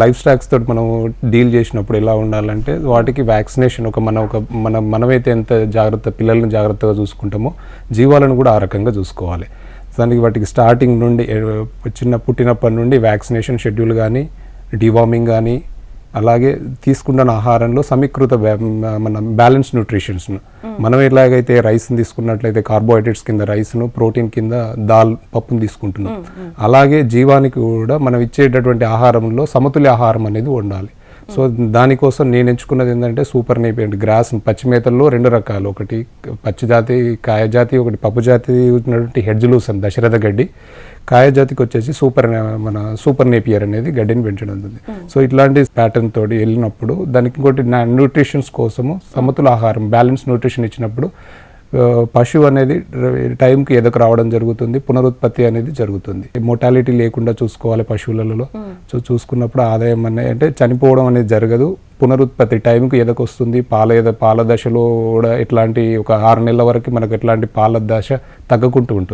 Life stocks తోటి మనం deal చేసినప్పుడు ఎలా ఉండాలంటే వాటికి వ్యాక్సినేషన్ ఒక మన ఒక మన మనమైతే ఎంత జాగ్రత్త పిల్లల్ని జాగ్రత్తగా చూసుకుంటామో జీవాలను కూడా ఆ రకంగా చూసుకోవాలి. దానికి వాటికి స్టార్టింగ్ నుండి చిన్న పుట్టినప్పటి నుండి వ్యాక్సినేషన్ షెడ్యూల్ కానీ డివార్మింగ్ కానీ అలాగే తీసుకున్న ఆహారంలో సమీకృత మన బ్యాలెన్స్ న్యూట్రిషన్స్ను మనం ఎలాగైతే రైస్ని తీసుకున్నట్లయితే కార్బోహైడ్రేట్స్ కింద రైస్ను ప్రోటీన్ కింద దాల్ పప్పును తీసుకుంటున్నాం. అలాగే జీవానికి కూడా మనం ఇచ్చేటటువంటి ఆహారంలో సమతుల్య ఆహారం అనేది ఉండాలి సో దానికోసం నేను ఎంచుకున్నది ఏంటంటే సూపర్ నేపియంట్ గ్రాస్ పచ్చి మేతల్లో రెండు రకాలు. ఒకటి పచ్చి జాతి కాయ జాతి ఒకటి పప్పు జాతి ఉన్నటువంటి హెడ్జ్లూసన్ దశరథ గడ్డి. కాయ జాతికి వచ్చేసి సూపర్ మన సూపర్ నేపియర్ అనేది గడ్డిని పెంచడం ఉంది సో ఇట్లాంటి ప్యాటర్న్ తోటి వెళ్ళినప్పుడు దానికి ఇంకోటి న్యూట్రిషన్స్ కోసము సమతుల ఆహారం బ్యాలెన్స్ న్యూట్రిషన్ ఇచ్చినప్పుడు పశువు అనేది టైంకి ఎదకు రావడం జరుగుతుంది పునరుత్పత్తి అనేది జరుగుతుంది. మోటాలిటీ లేకుండా చూసుకోవాలి పశువులలో. సో చూసుకున్నప్పుడు ఆదాయం అనేది అంటే చనిపోవడం అనేది జరగదు. పునరుత్పత్తి టైంకి ఎదకు వస్తుంది. పాల ఎద పాల దశలో కూడా ఎట్లాంటి ఒక ఆరు నెలల వరకు మనకు ఎట్లాంటి పాల దశ తగ్గకుంటూ ఉంటుంది.